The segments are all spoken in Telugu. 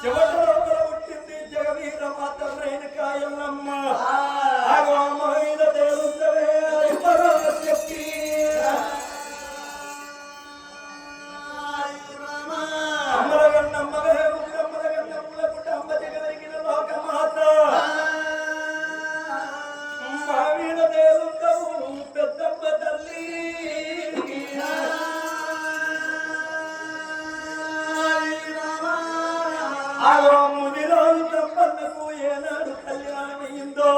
చివరిలో పుట్టింది? జగవీర మాత రేణుకాయమ్మ ஏனாடு கல்யாணம் இந்தோ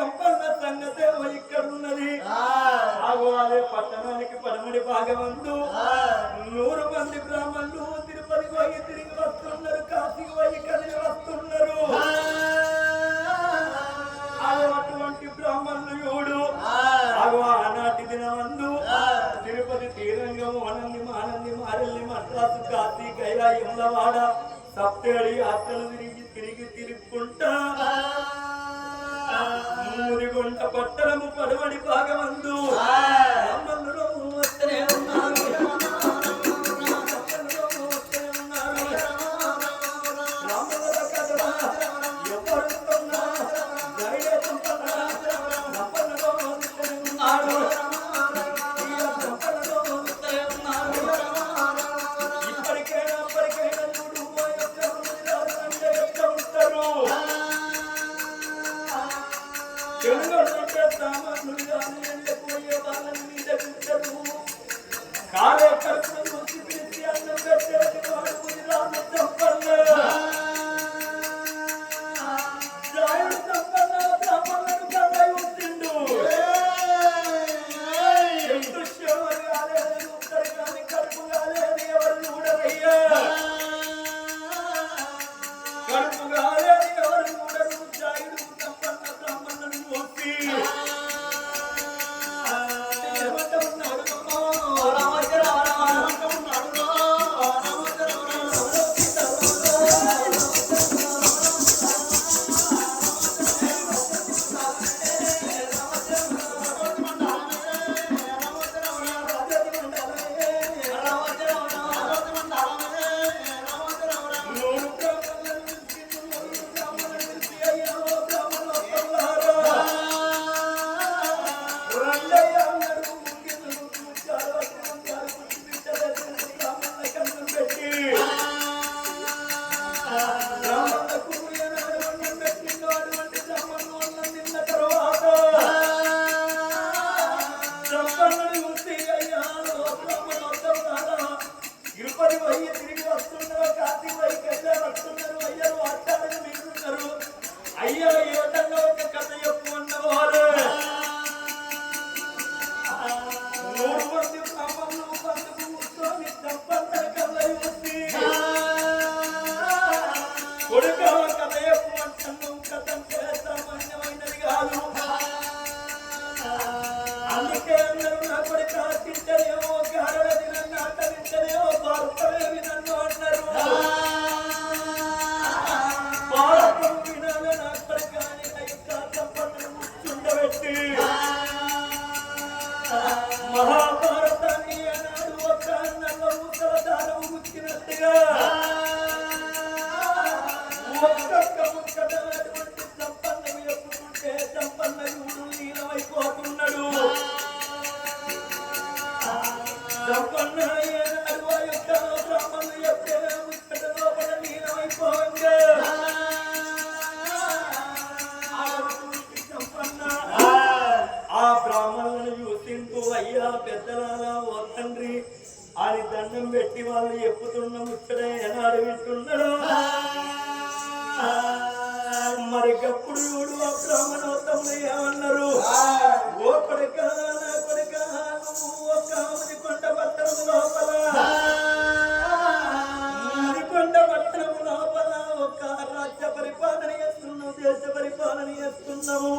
సంపన్న సంగతే ఇక్కడున్నది. అదే పట్టణానికి పడమడి భాగమందు. నూరు మంది బ్రాహ్మణులు తిరుపతి పోయి తిరిగి వస్తున్నారు కాశీకి పోయి కలిగి వస్తున్నారు. అటువంటి బ్రాహ్మణుడు అగో ఆనాటి దినమందు తిరుపతి తీరంగం వనంది మానంది మారెల్లి మద్రాసు కాశీ కైలా ఇమ్లవాడ సప్తేడి అత్తలు తిరిగి తిరిగి తిరుక్కుంటా. మూడు పట్టణము పడవని రామ నువ్వు అన్నీ పోయే వాళ్ళని కొడుకు కథ చెప్పమంటున్నాం కథం కాదు? అందుకే అందరూ నా కొడుకు ఆశించలేము వందనాల ఓ తండ్రి ఆయన దండం పెట్టి వాళ్ళు ఎప్పుతున్న ముచ్చడే ఏనాడు వింటున్నాడు? మరి ఎప్పుడు చూడు ఆ బ్రాహ్మణోత్తంలో ఏమన్నారు? ఓ కొడుక నా కొడుక నువ్వు ఒక్క కొండ పట్టణం లోపల. కొండ పట్టణం లోపల ఒక రాజ్య పరిపాలన చేస్తున్నావు దేశ పరిపాలన చేస్తున్నావు.